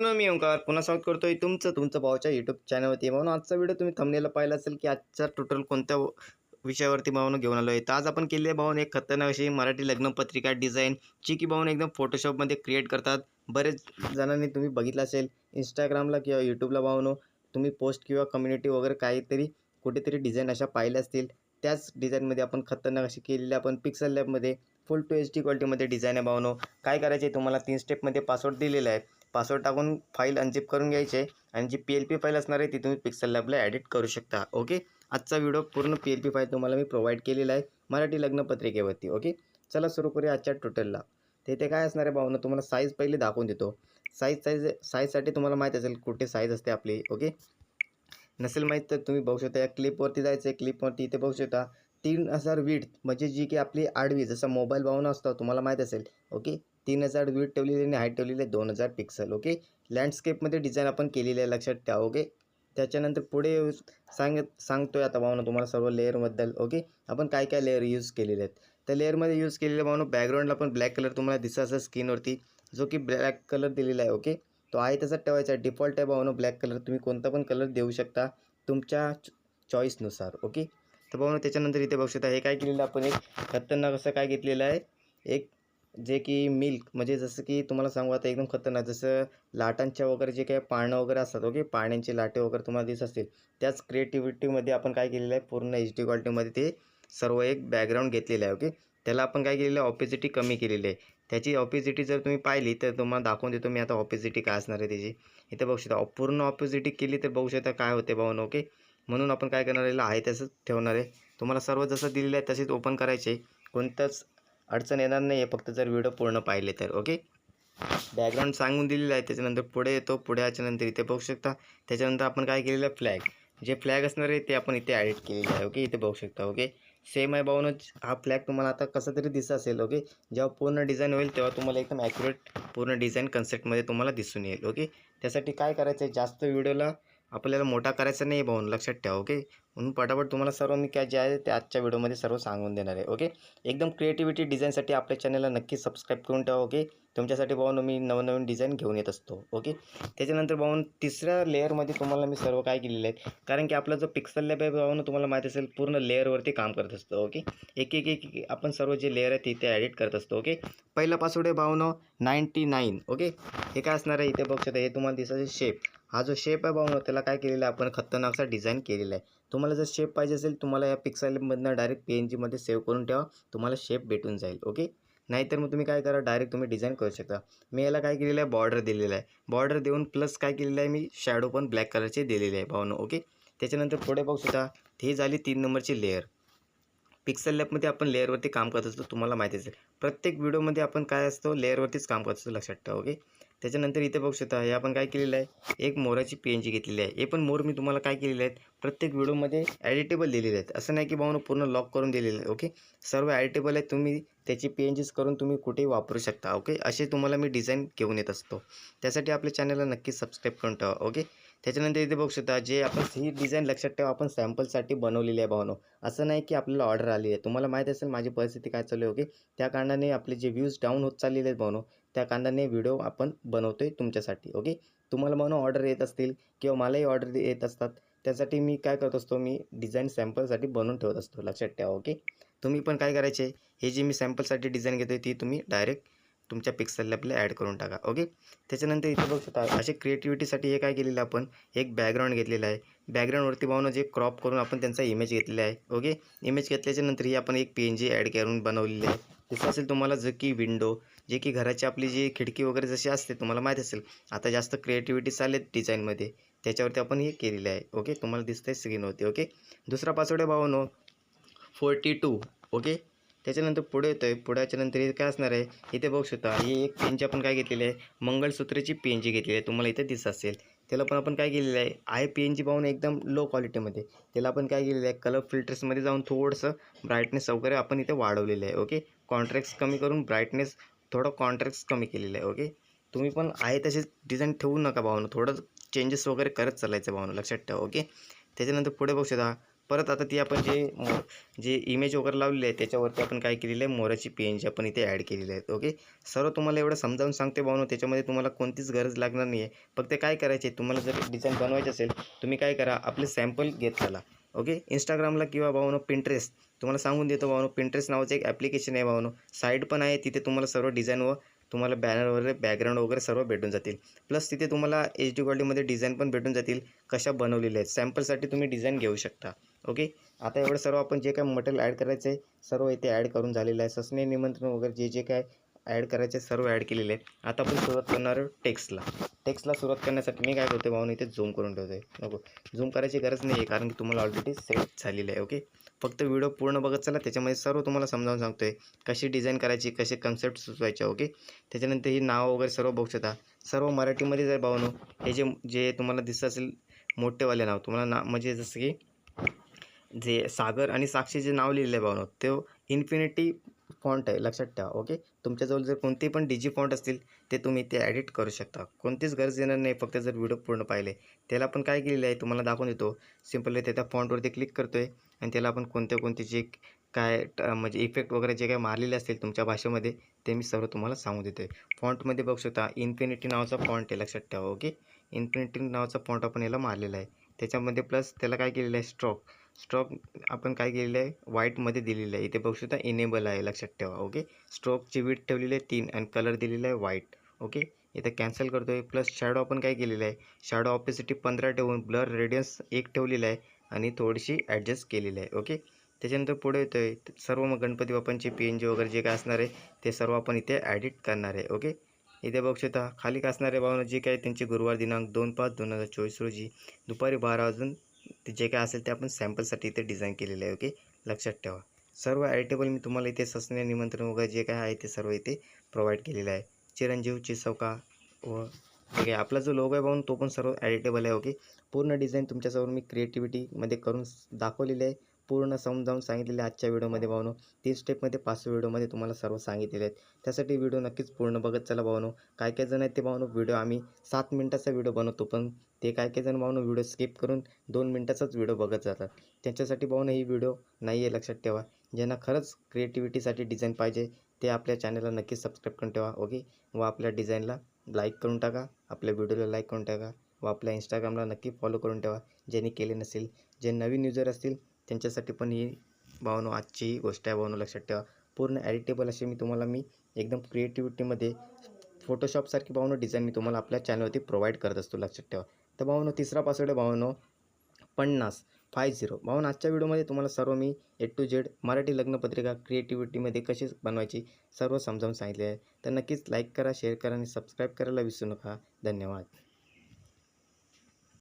मी ओंकार पुन्हा स्वागत करतोय तुमचं तुमचं भावाच्या यूट्यूब चॅनलवरती म्हणून आजचा व्हिडिओ तुम्ही थंबनेला पाहिला असेल की आजचा टोटल कोणत्या विषयावरती भावनं घेऊन आलो आहे तर आज आपण केले भावनं एक खतरनाक मराठी लग्नपत्रिका डिझाईन जी की भावनं एकदम फोटोशॉपमध्ये क्रिएट करतात. बरेच जणांनी तुम्ही बघितलं असेल इंस्टाग्रामला किंवा यूट्यूबला भावनो तुम्ही पोस्ट किंवा कम्युनिटी वगैरे काहीतरी कुठेतरी डिझाईन अशा पाहिल्या असतील. त्याच डिझाईनमध्ये आपण खतरनाक अशी केलेली आपण पिक्सल लॅबमध्ये फुल टू एच डी क्वालिटीमध्ये डिझाईन आहे भावनो काय करायचे तुम्हाला? तीन स्टेपमध्ये पासवर्ड दिलेला आहे. पासवर्ड टाकून फाईल अनझिप करून घ्यायचे आणि G P L P file असणार आहे ती तुम्ही पिक्सल लॅबला ॲडिट करू शकता ओके आजचा व्हिडिओ पूर्ण पी एल पी फाईल तुम्हाला मी प्रोव्हाइड केलेला आहे मराठी लग्नपत्रिकेवरती ओके चला सुरू करूया आजच्या टोटलला ते इथे काय असणार आहे भावना तुम्हाला साईज पहिले दाखवून देतो. साईज साईज साईजसाठी तुम्हाला माहीत असेल कुठे साईज असते आपली ओके नसेल माहीत तर तुम्ही बघू शकता या क्लिपवरती जायचं आहे क्लिपवरती इथे बघू शकता तीन हजार वीट म्हणजे जी की आपली आडवी जसं मोबाईल भावना असतो तुम्हाला माहीत असेल ओके तीन हजार वीट ठेवलेली आणि हाईट ठेवलेली आहे दोन हजार पिक्सल ओके लँडस्केपमध्ये डिझाईन आपण केलेली आहे लक्षात ठेवा ओके त्याच्यानंतर पुढे सांगत सांगतो आहे आता भावना तुम्हाला सर्व लेअरबद्दल ओके आपण काय काय लेअर यूज केलेले आहेत? त्या लेअरमध्ये यूज केलेले भावना बॅकग्राऊंडला पण ब्लॅक कलर तुम्हाला दिसत असेल स्किनवरती जो की ब्लॅक कलर दिलेला आहे ओके तो आहे तसाच ठेवायचा आहे. डिफॉल्ट आहे भावना ब्लॅक कलर तुम्ही कोणता पण कलर देऊ शकता तुमच्या चॉईसनुसार ओके तर भावना त्याच्यानंतर इथे बघू शकता हे काय केलेलं आहे आपण एक खतरनाक असं काय घेतलेलं आहे? एक जे की मिल्क म्हणजे जसं की तुम्हाला सांगू आता एकदम खतरनाक जसं लाटांच्या वगैरे जे काही पानं वगैरे असतात ओके? पाण्यांचे लाटे वगैरे तुम्हाला दिसत असतील. त्याच क्रिएटिव्हिटीमध्ये आपण काय केलेलं आहे पूर्ण एच डी क्वालिटीमध्ये ते सर्व एक बॅकग्राऊंड घेतलेलं आहे ओके? त्याला आपण काय केलेलं आहे ऑपेसिटी कमी केलेली आहे. त्याची ऑपेसिटी जर तुम्ही पाहिली तर तुम्हाला दाखवून देतो मी आता ऑपेसिटी काय असणार आहे त्याची. इथे बघू शकता पूर्ण ऑपोजिटी केली तर बघू शकता काय होते भाऊन ओके? म्हणून आपण काय करणार आहे तसंच ठेवणार आहे. तुम्हाला सर्व जसं दिलेलं आहे तसेच ओपन करायचे कोणतंच अडचण येणार नाही आहे फक्त जर व्हिडिओ पूर्ण पाहिले तर ओके बॅकग्राऊंड सांगून दिलेलं आहे त्याच्यानंतर पुढे येतो पुढे याच्यानंतर इथे बघू शकता. त्याच्यानंतर आपण काय केलेलं? आहे फ्लॅग जे फ्लॅग असणार आहे ते आपण इथे ॲडिट केलेलं आहे ओके इथे बघू शकता ओके सेम आहे भाऊनच हा फ्लॅग तुम्हाला आता कसं तरी दिसत असेल ओके जेव्हा पूर्ण डिझाईन होईल तेव्हा तुम्हाला एकदम ॲक्युरेट पूर्ण डिझाईन कन्सेप्टमध्ये तुम्हाला दिसून येईल ओके त्यासाठी काय करायचं आहे जास्त व्हिडिओला आपल्याला मोठा करायचा नाही भाऊन लक्षात ठेवा ओके म्हणून पटापट तुम्हाला सर्व मी काय जे आहे ते आजच्या व्हिडिओमध्ये सर्व सांगून देणार आहे ओके? एकदम क्रिएटिव्हिटी डिझाईनसाठी आपल्या चॅनलला नक्की सबस्क्राईब करून ठेवा ओके? तुमच्यासाठी भाऊन मी नवनवीन डिझाईन घेऊन येत असतो ओके? त्याच्यानंतर भाऊन तिसऱ्या लेअरमध्ये तुम्हाला मी सर्व काय केलेलं आहे कारण की आपला जो पिक्सल लॅब आहे भाऊन तुम्हाला माहीत असेल पूर्ण लेअरवरती काम करत असतो ओके? एक एक एक आपण सर्व जे लेअर आहे तिथे ॲडिट करत असतो ओके? पहिला पासवर्ड आहे भाऊनो नाईन्टी नाईन ओके? हे काय असणार आहे इथे बघू शकता हे तुम्हाला दिसत शेप हा जो शेप आहे भाऊनो त्याला काय केलेला आहे? आपण खतरनाकचा डिझाईन केलेला आहे. तुम्हाला जर शेप पाहिजे असेल तुम्हाला या पिक्सलमधनं डायरेक्ट पी एन जीमध्ये सेव्ह करून ठेवा. तुम्हाला शेप भेटून जाईल ओके नाहीतर मग तुम्ही काय करा डायरेक्ट तुम्ही डिझाईन करू शकता. मी याला काय केलेलं आहे? बॉर्डर दिलेलं आहे. बॉर्डर देऊन प्लस काय केलेलं आहे? मी शॅडो पण ब्लॅक कलरचे दिलेले आहे भावनं ओके त्याच्यानंतर पुढे पाहू शकता ही झाली तीन नंबरची लेअर पिक्सल लॅबमध्ये आपण लेअरवरती काम करत असतो तुम्हाला माहिती असेल प्रत्येक व्हिडिओमध्ये आपण काय असतो? लेअरवरतीच काम करत असतो लक्षात ठेवा ओके त्याच्यानंतर इथे बघू शकता हे आपण काय केलेलं आहे? एक मोराची पी एन जी घेतलेली आहे. हे पण मोर मी तुम्हाला काय केलेले आहेत? प्रत्येक व्हिडिओमध्ये ॲडिटेबल दिलेले आहेत. असं नाही की भाऊन पूर्ण लॉक करून दिलेलं आहे ओके सर्व ॲडिटेबल आहेत. तुम्ही त्याची पी एन जीज करून तुम्ही कुठेही वापरू शकता ओके असे तुम्हाला मी डिझाईन घेऊन येत असतो. त्यासाठी आपल्या चॅनलला नक्की सबस्क्राईब करून ठेवा ओके त्याच्यानंतर इथे बघू शकता जे आपण ही डिझाईन लक्षात ठेवा आपण सॅम्पलसाठी बनवलेली आहे भावनो. असं नाही की आपल्याला ऑर्डर आली आहे. तुम्हाला माहीत असेल माझी परिस्थिती काय चालू आहे ओके त्या कारणाने आपले जे व्ह्यूज डाऊन होत चाललेले आहेत भावनो त्या कांदाने व्हिडिओ आपण बनवतो आहे तुमच्यासाठी ओके तुम्हाला म्हणून ऑर्डर येत असतील किंवा मलाही ऑर्डर येत असतात त्यासाठी मी काय करत असतो मी डिझाईन सॅम्पलसाठी बनवून ठेवत असतो लक्षात ठेवा ओके तुम्ही पण काय करायचे हे जी मी सॅम्पलसाठी डिझाईन घेतो ती तुम्ही डायरेक्ट तुमच्या पिक्सलला लॅबला ॲड करून टाका ओके त्याच्यानंतर इथे बघू शकता असे क्रिएटिव्हिटीसाठी हे काय केलेलं आपण एक बॅकग्राऊंड घेतलेलं आहे. बॅकग्राऊंडवरती पाहून जे क्रॉप करून आपण त्यांचा इमेज घेतलेला आहे ओके इमेज घेतल्याच्या नंतर ही आपण एक पी एन जी ॲड करून बनवलेली आहे. जसं असेल तुम्हाला जर की विंडो जे की घराची आपली जी खिडकी वगैरे जशी असते तुम्हाला माहीत असेल. आता जास्त क्रिएटिव्हिटी चालले डिझाईनमध्ये त्याच्यावरती आपण हे केलेलं आहे. ओके तुम्हाला दिसतंय स्क्रीनवरती ओके दुसरा पासवर्ड आहे भावनो. फोर्टी टू ओके त्याच्यानंतर पुढे येतो आहे पुढ्याच्या नंतर हे काय असणार आहे? इथे बघू शकता. ही एक पेनची आपण काय घेतलेली आहे? मंगळसूत्राची पेन जी घेतलेली आहे. तुम्हाला इथे दिसत असेल. त्याला पण आपण काय केलेलं आहे? आहे पी एन जी पाहून एकदम लो क्वालिटीमध्ये त्याला आपण काय केलेलं आहे? कलर फिल्टर्समध्ये जाऊन थोडंसं ब्राईटनेस वगैरे आपण इथे वाढवलेलं आहे. ओके कॉन्ट्रॅक्ट्स कमी करून ब्राईटनेस थोडं कॉन्ट्रॅक्ट्स कमी केलेलं आहे ओके तुम्ही पण आहे तसेच डिझाईन ठेवू नका भावनं. थोडं चेंजेस वगैरे करत चालायचं भावनं लक्षात ठेवा ओके त्याच्यानंतर पुढे बघू शकता परत आता ती आपण जे मो जे इमेज वगैरे लावलेली आहे त्याच्यावरती आपण काय केलेलं आहे मोराची पी आपण इथे ॲड केलेली आहेत ओके सर्व तुम्हाला एवढं समजावून सांगते भावनो त्याच्यामध्ये तुम्हाला कोणतीच गरज लागणार नाही आहे फक्त काय करायचे तुम्हाला जर डिझाईन बनवायची असेल तुम्ही काय करा आपले सॅम्पल घेत चला. ओके? इंस्टाग्रामला किंवा भावनो पिंटरेस्ट तुम्हाला सांगून देतो भावनो पिंटरेस्ट नावाचं एक ॲप्लिकेशन आहे भावनो. साईट पण आहे तिथे तुम्हाला सर्व डिझाईन व तुम्हाला बॅनर वगैरे बॅकग्राऊंड वगैरे सर्व भेटून जातील. प्लस तिथे तुम्हाला एच डी क्वालिटीमध्ये डिझाईन पण भेटून जातील कशा बनवलेल्या आहेत. सॅम्पलसाठी तुम्ही डिझाईन घेऊ शकता. ओके? आता एवढं सर्व आपण जे काय मटेरियल ॲड करायचं आहे सर्व इथे ॲड करून झालेलं आहे. ससने निमंत्रण वगैरे जे जे काय ॲड करायचे सर्व ॲड केलेले आहेत. आता आपण सुरुवात करणार आहोत टेक्स्टला. टेक्स्टला सुरुवात करण्यासाठी मी काय करतो भाऊन इथे झूम करून ठेवतो आहे नको. झूम करायची गरज नाही आहे कारण की तुम्हाला ऑलरेडी सेट झालेलं आहे ओके फक्त व्हिडिओ पूर्ण बघत चला त्याच्यामध्ये सर्व तुम्हाला समजावून सांगतो आहे कशी डिझाईन करायची कसे कन्सेप्ट सुचवायचे ओके त्याच्यानंतर ही नाव वगैरे सर्व बघू शकता. सर्व मराठीमध्ये जर भावनो हे जे जे तुम्हाला दिसत असेल मोठेवाले नाव तुम्हाला ना म्हणजे जसं की जे सागर आणि साक्षी जे नाव लिहिलं आहे भावनो ते इन्फिनिटी फॉन्ट आहे लक्षात ठेवा ओके तुमच्याजवळ जर कोणते पण डिजी फॉन्ट असतील ते तुम्ही ते ॲडिट करू शकता. कोणतीच गरज येणार नाही फक्त जर व्हिडिओ पूर्ण पाहिले. त्याला आपण काय केलेलं आहे तुम्हाला दाखवून देतो. सिम्पली त्या त्या फॉन्टवरती क्लिक करतो आहे आणि त्याला आपण कोणते कोणते जे काय म्हणजे इफेक्ट वगैरे जे काय मारलेले असतील तुमच्या भाषेमध्ये ते मी सर्व तुम्हाला सांगू देतो आहे फॉन्टमध्ये बघू शकता इन्फिनिटी नावाचा फॉन्ट आहे लक्षात ठेवा ओके इन्फिनिटी नावाचा फॉन्ट आपण याला मारलेला आहे. त्याच्यामध्ये प्लस त्याला काय केलेलं आहे स्ट्रोक स्ट्रोक आपण काय केलेलं आहे? व्हाईटमध्ये दिलेलं आहे. इथे बघू शकता इनेबल आहे. लक्षात ठेवा ओके? स्ट्रोकची वीट ठेवलेली आहे तीन आणि कलर दिलेला आहे व्हाईट ओके? इथं कॅन्सल करतो आहे प्लस शॅडो आपण काय केलेलं आहे? शॅडो ऑपेसिटी पंधरा ठेवून ब्लर रेडियन्स एक ठेवलेला आहे आणि थोडीशी ॲडजस्ट केलेली आहे ओके? त्याच्यानंतर पुढे येतो आहे सर्व मग गणपती बाप्पांची पी एन जी वगैरे जे काय असणार आहे ते सर्व आपण इथे ॲडिट करणार आहे ओके? इथे बघू शकता खाली असणारे भावना? जे काय त्यांचे गुरुवार दिनांक दोन पाच दोन हजार चोवीस रोजी दुपारी बारा वाजून ते जे काय असेल ते आपण सॅम्पलसाठी इथे डिझाईन केलेलं आहे ओके लक्षात ठेवा. सर्व ॲडिटेबल मी तुम्हाला इथे ससने निमंत्रण वगैरे जे काय आहे ते सर्व इथे प्रोव्हाइड केलेलं आहे. चिरंजीव चिसवका व ठीक आहे आपला जो लोगो आहे पाहून तो पण सर्व ॲडिटेबल आहे ओके पूर्ण डिझाईन तुमच्यासमोर मी क्रिएटिव्हिटीमध्ये करून दाखवलेलं आहे. पूर्ण समजावून सांगितलेले आजच्या व्हिडिओमध्ये भावनो. तीन स्टेपमध्ये पाच व्हिडिओमध्ये तुम्हाला सर्व सांगितलेले आहेत. त्यासाठी व्हिडिओ नक्कीच पूर्ण बघत चला भावनो. काय काय जण आहेत ते भावनो व्हिडिओ आम्ही सात मिनटाचा व्हिडिओ बनवतो पण ते काय काय जण भावनो व्हिडिओ स्किप करून दोन मिनटाचाच व्हिडिओ बघत जातात. त्यांच्यासाठी भावनो ही व्हिडिओ नाही आहे लक्षात ठेवा. ज्यांना खरंच क्रिएटिव्हिटीसाठी डिझाईन पाहिजे ते आपल्या चॅनलला नक्कीच सबस्क्राईब करून ठेवा ओके व आपल्या डिझाईनला लाईक करून टाका आपल्या व्हिडिओला लाईक करून टाका व आपल्या इंस्टाग्रामला नक्की फॉलो करून ठेवा ज्यांनी केले नसेल जे नवीन युजर असतील त्यांच्यासाठी पण ही भावनो आजची ही गोष्ट आहे भावनो लक्षात ठेवा. पूर्ण ॲडिटेबल असे मी तुम्हाला मी एकदम क्रिएटिव्हिटीमध्ये फोटोशॉपसारखी भावनो डिझाईन मी तुम्हाला आपल्या चॅनलवरती प्रोव्हाइड करत असतो लक्षात ठेवा. तर भावनो तिसरा पासवर्ड आहे भावनो पन्नास फाय झिरो भावन आजच्या व्हिडिओमध्ये तुम्हाला सर्व मी ए टू झेड मराठी लग्नपत्रिका क्रिएटिव्हिटीमध्ये कशी बनवायची सर्व समजावून सांगितले आहे. तर नक्कीच लाईक करा शेअर करा आणि सबस्क्राईब करायला विसरू नका. धन्यवाद.